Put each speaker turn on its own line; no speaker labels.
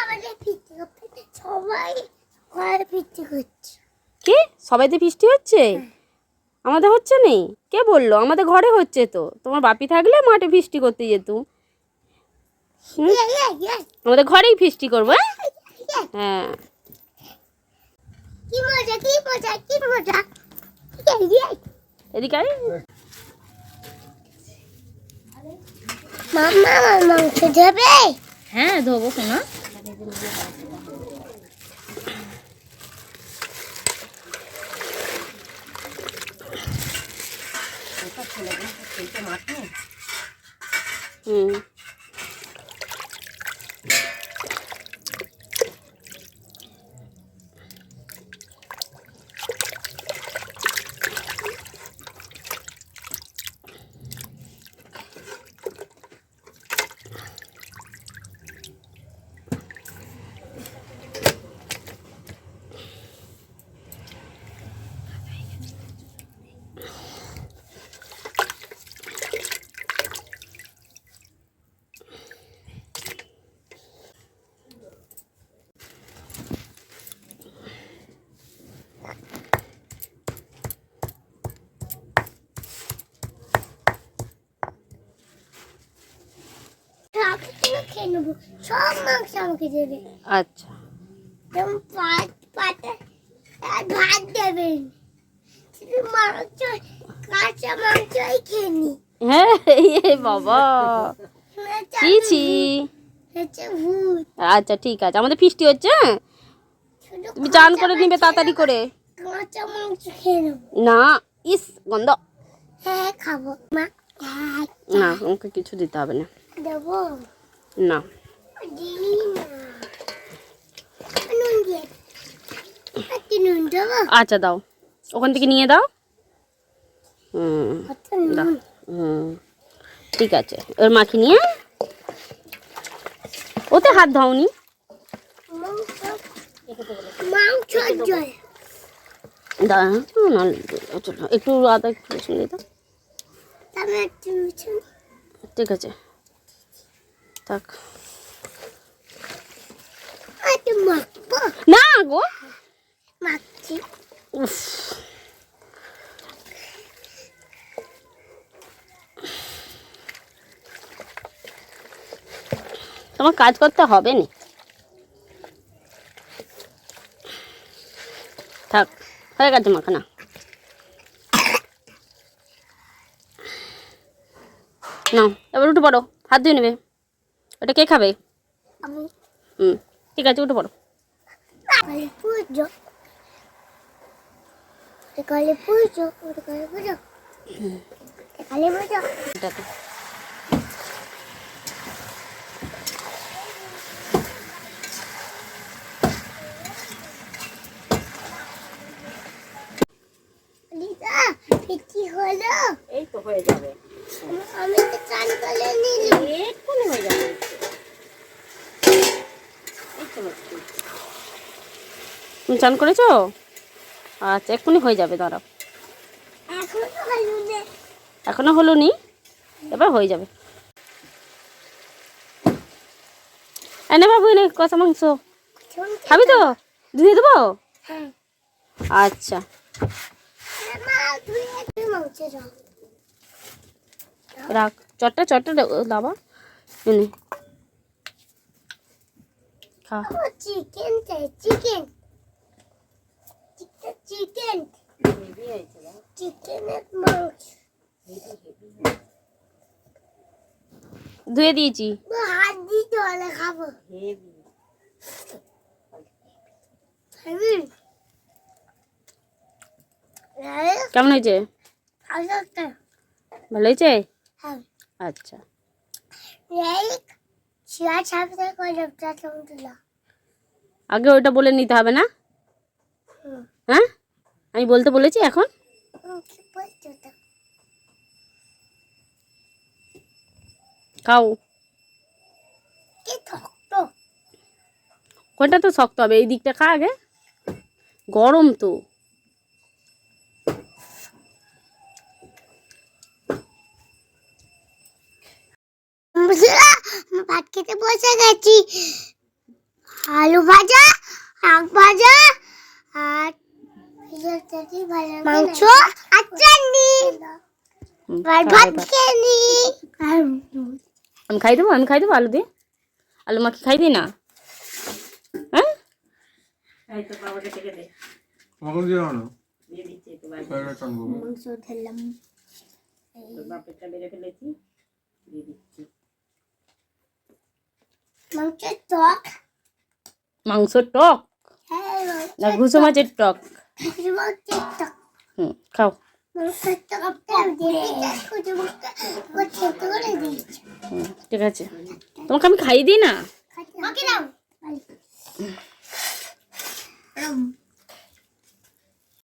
আমাদের করতে সবাই ঘরে ফিরতে করছে
কি? সবাইতে বৃষ্টি হচ্ছে? আমাদের হচ্ছে নেই। কে বলল? আমাদের ঘরে হচ্ছে তো। তোমার বাপি থাকলে মাঠে বৃষ্টি করতে যেত। আমাদের ঘরেই বৃষ্টি করব হ্যাঁ? হ্যাঁ।
কি মজা কি মজা কি মজা।
এদিকে আয়।
মাংস দেবে
হ্যাঁ ধোবো শোনা হুম
সব কিছু খেয়ে নেব। সব মাংস আমাকে দেবে
আচ্ছা।
যেমন পাত ভাত দেবেন শুধু মাংস কাঁচা মাংসই খেয়ে নি।
হ্যাঁ বাবা। ছি? আচ্ছা ঠিক আছে। আমাদের ফিস্টি হচ্ছে হ্যাঁ? তুমি চান করে নিবে তাড়াতাড়ি করে।
কাঁচা মাংস খেয়ে
না ইস গন্ধ।
হ্যাঁ খাব। মা হ্যাঁ
না আমাকে কিছু দিতে হবে না।
দেবো।
না। আচ্ছা দাও। ওখান থেকে নিয়ে দাও। হুম দাও। হুম ঠিক আছে। ওর মাখি নিয়ে ওতে হাত ধাওনি। না চলো একটু আদা একটু রসুন দিয়ে দাও। ঠিক আছে। থাক না গো
মাখছি
উফ তোমার কাজ করতে হবে না। থাক হয়ে গেছে মাখানা। নাও এবার উঠে পড়ো হাত ধুয়ে নেবে। ওটা কে খাবে?
আমি।
হুম ঠিক আছে উঠে পড়ো।
কালে পুজো কালে পুজো কালে পুজো কালে পুজো
এটাতে
লিদা পিটি হলো?
এই তো হয়ে যাবে।
আমি তো চান করে নিলাম।
তুমি চান করেছ? আচ্ছা এক্ষুনি হয়ে যাবে, দাঁড়াও।
এখন হলো নি
এবার হয়ে যাবে। এনে বাবু এনে কষা মাংস। খাবি তো? ধুয়ে দেবো? আচ্ছা। রাখ, চটটা চটটা দাবা। খা।
চিকেন চিকেন চিকেন চিকেনের মাংস
ধুয়ে দিয়েছি।
হাত দিয়ে জলে খাব।
কেমন হয়েছে?
ভালো
হয়েছে?
হ্যাঁ।
আচ্ছা। আগে ওটা বলে নিতে হবে না? হ্যাঁ? আমি বলতে বলেছি এখন? খাও। কোনটা তো শক্ত হবে? এই দিকটা খা আগে। গরম তো।
ভাত খেতে বসে গেছি। আলু ভাজা, শাক ভাজা, আর মাংস আর চাটনি। আর ভাত খেয়ে নি।
আমি খাই দেবো আমি খাই দেবো আলু দিয়ে। আলু মাখি খাই দিই না? হ্যাঁ?
মাংস মাংসের টক।
মাংস টক?
হ্যাঁ
না ঘুষো মাছের টক। হুম খাও ঠিক আছে তোমাকে আমি খাই দিই না